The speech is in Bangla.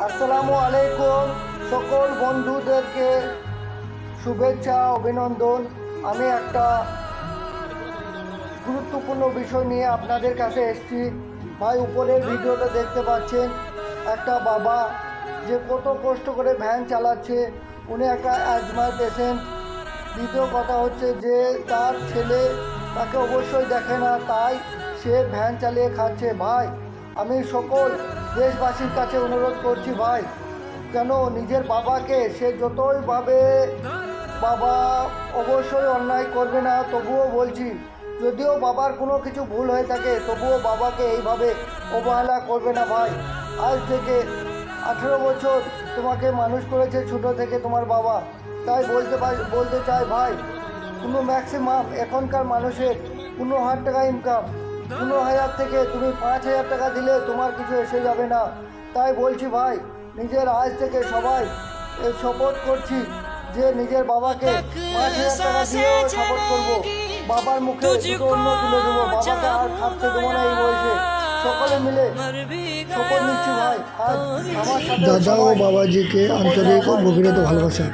আসসালামু আলাইকুম সকল বন্ধুদেরকে শুভেচ্ছা, অভিনন্দন। আমি একটা গুরুত্বপূর্ণ বিষয় নিয়ে আপনাদের কাছে এসেছি। ভাই, উপরের ভিডিওটা দেখতে পাচ্ছেন একটা বাবা যে কত কষ্ট করে ভ্যান চালাচ্ছে। উনি একটা অ্যাজমার পেশেন্ট দ্বিতীয় কথা হচ্ছে যে তার ছেলে তাকে অবশ্যই দেখে না, তাই সে ভ্যান চালিয়ে খাচ্ছে। ভাই, আমি সকল দেশবাসীর কাছে অনুরোধ করছি ভাই, কেন নিজের বাবাকে সে যতইভাবে বাবা অবশ্যই অন্যায় করবে না, তবুও বলছি, যদিও বাবার কোনো কিছু ভুল হয়ে থাকে, তবুও বাবাকে এইভাবে অবহেলা করবে না ভাই। আজ থেকে আঠেরো বছর তোমাকে মানুষ করেছে ছোটো থেকে তোমার বাবা। তাই বলতে বলতে চাই ভাই, কোনো ম্যাক্সিমাম এখনকার মানুষের পনেরো হাজার টাকা ইনকাম পনেরো হাজার থেকে তুমি পাঁচ হাজার টাকা দিলে তোমার কিছু এসে যাবে না। তাই বলছি ভাই নিজের আজ থেকে সবাই শপথ করছি যে নিজের বাবাকে পাঁচ হাজার টাকা দিয়েও শপথ করব। বাবার মুখে দুটো অন্য তুলে দেবো বাবাকে আর খাটতে দেবো না এই বয়সে। সকলে মিলে শপথ নিচ্ছি ভাই। আজ আমার সাথে দাদা ও বাবাজিকে আন্তরিক ও গভীরত ভালোবাসা।